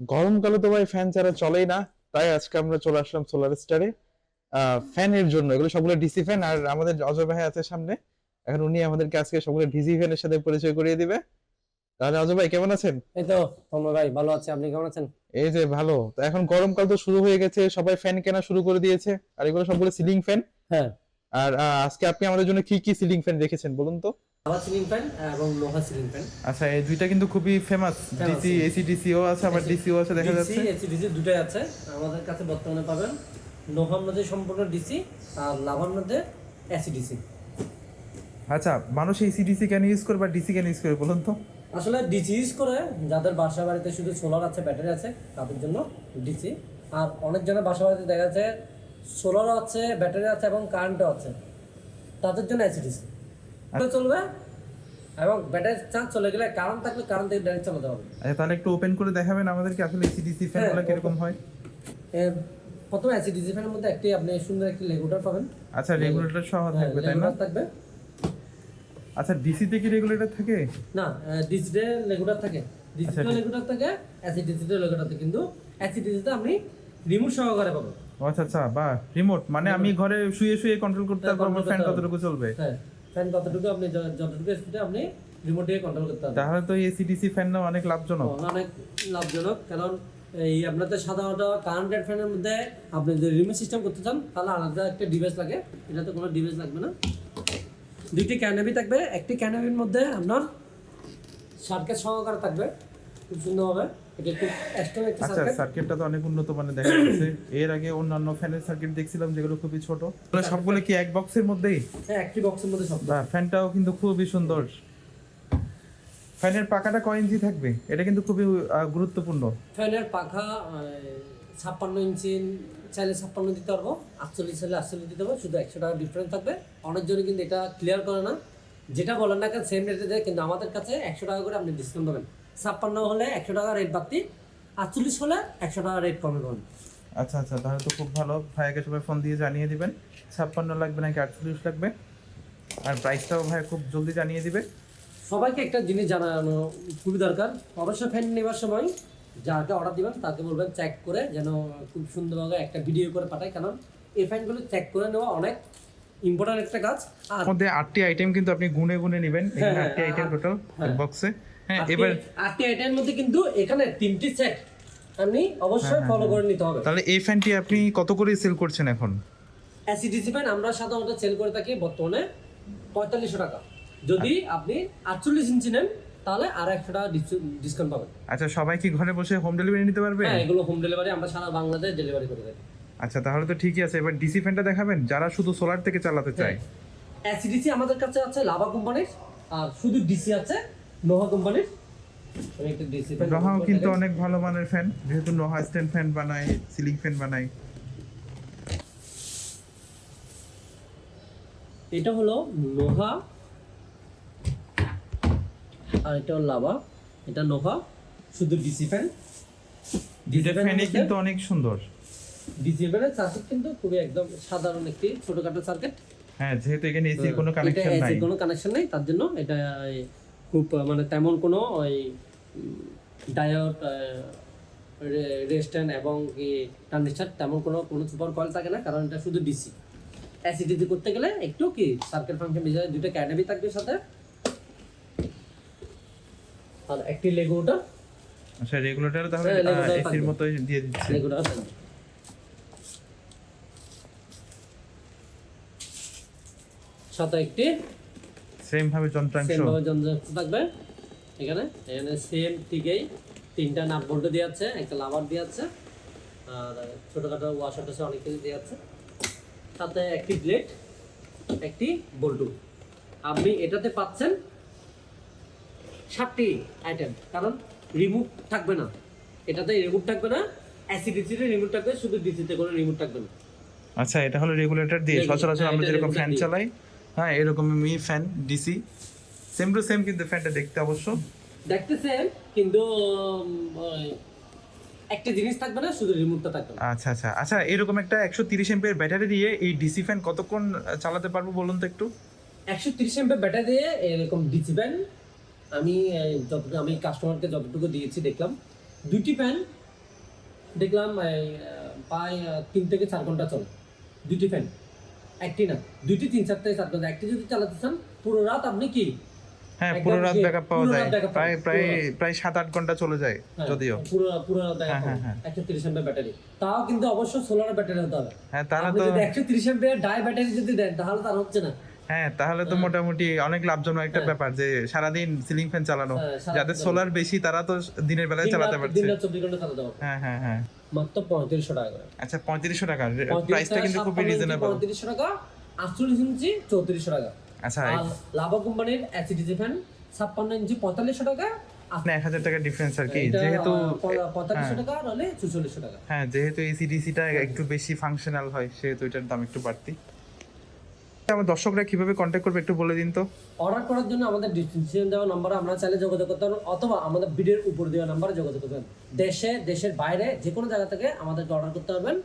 গরমকালে তো ভাই ফ্যান ছাড়া চলেই না। তাই আজকে আমরা চলে আসলাম সোলার স্টারে ফ্যানের জন্য। এগুলো সবগুলো ডিসি ফ্যান আর আমাদের অজয় ভাই আছে সামনে। এখন উনি আমাদেরকে আজকে সবগুলো ডিসি ফ্যানের সাথে পরিচয় করিয়ে দিবে। তাহলে অজয় ভাই কেমন আছেন? এই তো তন্ময় ভাই ভালো আছে। আপনি কেমন আছেন? এই যে ভালো। তো এখন গরমকাল তো শুরু হয়ে গেছে। সবাই ফ্যান কেনা শুরু করে দিয়েছে। আর এগুলো সবগুলো সিলিং ফ্যান হ্যাঁ। আর আজকে আপনি আমাদের জন্য কি কি সিলিং ফ্যান রেখেছেন বলুন তো? হাওয়া সিলিং ফ্যান এবং লোহা সিলিং ফ্যান আচ্ছা এই দুইটা কিন্তু খুবই ফেমাস Famous, ডিসি এসি ডিসিও আছে আবার ডিসিও আছে দেখা যাচ্ছে। ডিসি ডিসি দুটোই আছে। আমাদের কাছে বর্তমানে পাবেন লোহার মধ্যে সম্পূর্ণ ডিসি আর লাভার মধ্যে এসি ডিসি আচ্ছা মানুষ এসি ডিসি কেন ইউজ করে বা ডিসি কেন ইউজ করে বলুন তো? আসলে ডিসি ইউজ করে যাদের বাসা বাড়িতে শুধু সোলার আছে ব্যাটারি আছে তাদের জন্য ডিসি আর অনেকজনের বাসা বাড়িতে দেখা যাচ্ছে সোলার আছে ব্যাটারি আছে এবং কারেন্টও আছে। তাদের জন্য এসি ডিসি চলবে? এবং ব্যাটারি চার্জ চলে গেলে কারেন্ট থাকলে কারেন্ট থেকে ডাইরেক্ট চালাতে হবে। আচ্ছা তাহলে একটু ওপেন করে দেখাবেন আমাদেরকে আসলে এসি ডিসি ফ্যানগুলো হ্যাঁ, কীরকম হয়? প্রথমে অ্যাসিড ডিজিফ্যানের মধ্যে একটি আপনি সুন্দর একটি রেগুলেটর পাবেন। আচ্ছা রেগুলেটর সহ থাকবে তাই না? থাকবে। আচ্ছা ডিসিতে কি রেগুলেটর থাকে? না ডিজিটে রেগুলেটর থাকে। ডিজিটাল আচ্ছা, রেগুলেটর থাকে অ্যাসিড ডিজিটাল রেগুলেটর থাকে। কিন্তু অ্যাসিড ডিজিটাল আপনি রিমোট সহকারে পাবেন। আচ্ছা আচ্ছা বা রিমোট মানে আমি ঘরে শুয়ে শুয়ে কন্ট্রোল করতে হ্যাঁ, পারব ফ্যান কতটুকু চলবে? হ্যাঁ ফ্যান কতটুকু আপনি যতটুকু স্পিডে আপনি রিমোট দিয়ে কন্ট্রোল করতে পারবেন। তাহলে তো এসি ডিসি ফ্যান না অনেক লাভজনক। অনেক লাভজনক কারণ এই আপনাদের সাধারণত কারেন্টেড ফ্যানের মধ্যে আপনি যদি রিমোট সিস্টেম করতে চান তাহলে আলাদা একটা ডিভাইস লাগে। এটাতে কোনো ডিভাইস লাগবে না। দুইটি ক্যানাবি থাকবে। একটি ক্যানাবির মধ্যে আপনার সার্কেট সহকারে থাকবে। খুব সুন্দরভাবে এটা একটু আচ্ছা সার্কিটটা তো অনেক উন্নত দেখা যাচ্ছে। এর আগে অন্যান্য ফ্যানের সার্কিট দেখছিলাম যেগুলো খুবই ছোট। সবগুলো কি এক বক্সের মধ্যেই? হ্যাঁ একটি বক্সের মধ্যে সব। ফ্যানটাও কিন্তু খুবই সুন্দর। ফ্যানের কয় ইঞ্চি থাকবে? এটা কিন্তু খুবই গুরুত্বপূর্ণ। ফ্যানের পাখা ছাপ্পান্ন ইঞ্চি চাইলে ছাপ্পান্ন দিতে পারব আটচল্লিশ চাইলে আটচল্লিশ দিতে পারব শুধু একশো টাকা ডিফারেন্স থাকবে। অনেকজনই কিন্তু এটা ক্লিয়ার করে না। যেটা বলেন না কেন সেম রেটে দেয় কিন্তু আমাদের কাছে একশো টাকা করে আপনি ডিসকাউন্ট পাবেন। ছাপ্পান্ন হলে একশো টাকা রেট বাড়তি আটচল্লিশ হলে একশো টাকা রেট কমে পাবেন আচ্ছা আচ্ছা তাহলে তো খুব ভালো। ভাইয়াকে সবাই ফোন দিয়ে জানিয়ে দিবেন ছাপ্পান্ন লাগবে নাকি আটচল্লিশ লাগবে? আর প্রাইসটাও ভাই খুব জলদি জানিয়ে দিবে। সবাইকে একটা জিনিস জানানো খুবই দরকার। অবশ্যই ফ্যান নেবার সময় যাকে অর্ডার দিবেন তাকে বলবেন চেক করে যেন খুব সুন্দরভাবে একটা ভিডিও করে পাঠায়। কারণ এই ফ্যানগুলো চেক করে নেওয়া অনেক ইম্পর্টেন্ট একটা কাজ। আর মধ্যে আটটি আইটেম কিন্তু আপনি গুনে গুনে নেবেন। হ্যাঁ, আটটি আইটেম টোটাল। বক্সে হ্যাঁ এবার আটটি আইটেমের মধ্যে কিন্তু এখানে তিনটি সেট আপনি অবশ্যই ফলো করে নিতে হবে। তাহলে এই ফ্যানটি আপনি কত করে সেল করছেন এখন? অ্যাসিডিসি ফ্যান আমরা সাধারণত সেল করে থাকি বর্তমানে পঁয়তাল্লিশশো টাকা। যদি আপনি আটচল্লিশ ইঞ্চি নেন তাহলে আর একশো টাকা ডিসকাউন্ট পাবেন। আচ্ছা সবাই কি ঘরে বসে হোম ডেলিভারি নিতে পারবে? হ্যাঁ এগুলো হোম ডেলিভারি আমরা সারা বাংলাদেশ ডেলিভারি করে থাকি। আচ্ছা তাহলে তো ঠিকই আছে। এবার ডিসি ফ্যানটা দেখাবেন যারা শুধু সোলার থেকে চালাতে চায়। অ্যাসিডিসি আমাদের কাছে আছে লাভা কোম্পানির আর শুধু ডিসি আছে নোহা কোম্পানির? কিন্তু অনেক ভালো মানের ফ্যান যেহেতু নোহা স্ট্যান্ড ফ্যান বানায় সিলিং ফ্যান বানায়। এটা হলো লোহা আর এটা হলো লাভা। এটা নোহা শুধু ডিসি ফ্যান দুইটা ফ্যানই কিন্তু অনেক সুন্দর। ডিসি ফ্যানের সার্কিট কিন্তু খুবই একদম সাধারণ একটি ছোটখাটো সার্কিট হ্যাঁ যেহেতু এখানে এসির কোনো কানেকশন নাই। কোনো কানেকশন নেই তার জন্য এটা খুব মানে তেমন কোনো ওই ডায়োড রেস্ট্যান্ড এবং কি ট্রানজিস্টার তেমন কোনো কোনো সুপার কয়েল থাকে না কারণ এটা শুধু ডিসি অ্যাসিডিটি করতে গেলে একটু কি সার্কেল ফাংশন হয় দুটো ক্যাডাবি থাকবে সাথে। আর একটি লেগোটা আচ্ছা রেগুলেটর তাহলে হ্যাঁ, এসির থাকবে। মতোই দিয়ে দিচ্ছে। লেগোটা থাকবে। সাথে একটি সেম ভাবে যন্ত্রাংশ? সেম ভাবে যন্ত্রাংশ থাকবে। এখানে এখানে সেম ঠিকই তিনটা নাট বোল্ট দিয়ে আছে একটা লাভার দিয়ে আছে আর ছোটখাটো ওয়াশার টাশার অনেক কিছু দিয়ে আছে সাথে একটি ব্লেড একটি বল্টু আপনি এটাতে পাচ্ছেন সাতটি আইটেম কারণ রিমুভ থাকবে না। এটাতে রিমুভ থাকবে না অ্যাসিডিসিতে রিমুভ থাকবে শুধু ডিসিতে কোনো রিমুভ থাকবে না। আচ্ছা এটা হলো রেগুলেটর দিয়ে সচরাচর আমরা যেরকম ফ্যান চালাই হ্যাঁ এরকম me fan DC same to same কিন্তু ফ্যানটা দেখতে অবশ্য। দেখতেছেন কিন্তু একটা জিনিস থাকবে না শুধু রিমোটটা থাকবে আচ্ছা আচ্ছা আচ্ছা এরকম একটা একশো তিরিশ এমপের ব্যাটারি দিয়ে এই ডিসি ফ্যান কতক্ষণ চালাতে পারব বলুন তো একটু? একশো তিরিশ এমপি ব্যাটারি দিয়ে এরকম ডিসি ফ্যান আমি যতটুকু আমি কাস্টমারকে যতটুকু দিয়েছি দেখলাম। দুটি ফ্যান দেখলাম প্রায় তিন থেকে চার ঘণ্টা চলে। দুটি ফ্যান একটি না দুইটি তিন চার থেকে চার ঘণ্টা একটি যদি চালাতে চান পুরো রাত আপনি কি? হ্যাঁ পুরো রাত ব্যাকআপ পাওয়া যায়। প্রায় প্রায় প্রায় সাত আট ঘণ্টা চলে যায় হ্যাঁ, যদিও। পুরো পুরো রাত হ্যাঁ, হ্যাঁ। একশো তিরিশ এমপি ব্যাটারি। তাও কিন্তু অবশ্যই সোলার ব্যাটারি হতে হবে। হ্যাঁ তাহলে তো একশো তিরিশ এমপি ডাই ব্যাটারি যদি দেন তাহলে তার হচ্ছে না। হ্যাঁ তাহলে তো মোটামুটি অনেক লাভজনক একটা। ব্যাপার যে সারাদিন সিলিং ফ্যান চালানো যাদের সোলার বেশি তারা তো দিনের বেলায় চালাতে পারছে। হ্যাঁ হ্যাঁ হ্যাঁ। মাত্র পঁয়ত্রিশশো টাকা করে। আচ্ছা পঁয়ত্রিশশো টাকা। প্রাইসটা কিন্তু খুবই রিজনেবল পঁয়ত্রিশশো টাকা আটচল্লিশ ইঞ্চি চৌত্রিশশো টাকা। আচ্ছা লাভা কোম্পানির অ্যাসিডিজি ফ্যান ছাপ্পান্ন ইঞ্চি পঁয়তাল্লিশশো টাকা আপনি এক হাজার টাকা ডিফারেন্স আর কি। যেহেতু পঁয়তাল্লিশশো হ্যাঁ। টাকা চুচল্লিশশো টাকা। হ্যাঁ যেহেতু এই সিডিসিটা একটু বেশি ফাংশনাল হয় সেহেতু এটার দাম একটু বাড়তি। আমার দর্শকরা কীভাবে কন্ট্যাক্ট করবে একটু বলে দিন তো। অর্ডার করার জন্য আমাদের ডিসক্রিপশন দেওয়া নাম্বারে আমরা চাইলে যোগাযোগ করতে পারবেন অথবা আমাদের ভিডিওর উপর দেওয়া নাম্বারে যোগাযোগ করতে দেশে দেশের বাইরে যে কোনো জায়গা থেকে আমাদেরকে অর্ডার করতে পারবেন।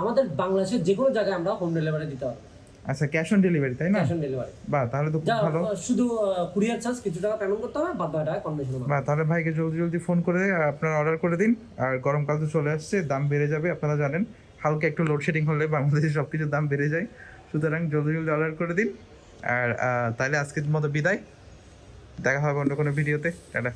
আমাদের বাংলাদেশের যে কোনো জায়গায় আমরা হোম ডেলিভারি দিতে পারব। আচ্ছা ক্যাশ অন ডেলিভারি তাই না? ক্যাশ অন ডেলিভারি বা তাহলে তো খুব ভালো। শুধু কুরিয়ার চার্জ কিছু টাকা পেমেন্ট করতে হবে বাদ বাকি টাকা কন্ডিশন বা তাহলে ভাইকে জলদি জলদি ফোন করে আপনার অর্ডার করে দিন। আর গরমকাল তো চলে আসছে দাম বেড়ে যাবে আপনারা জানেন। হালকা একটু লোডশেডিং হলে বাংলাদেশে সব কিছুর দাম বেড়ে যায়। সুতরাং জলদি জলদি অর্ডার করে দিন। আর তাহলে আজকের মতো বিদায়। দেখা হবে অন্য কোনো ভিডিওতে টাটা।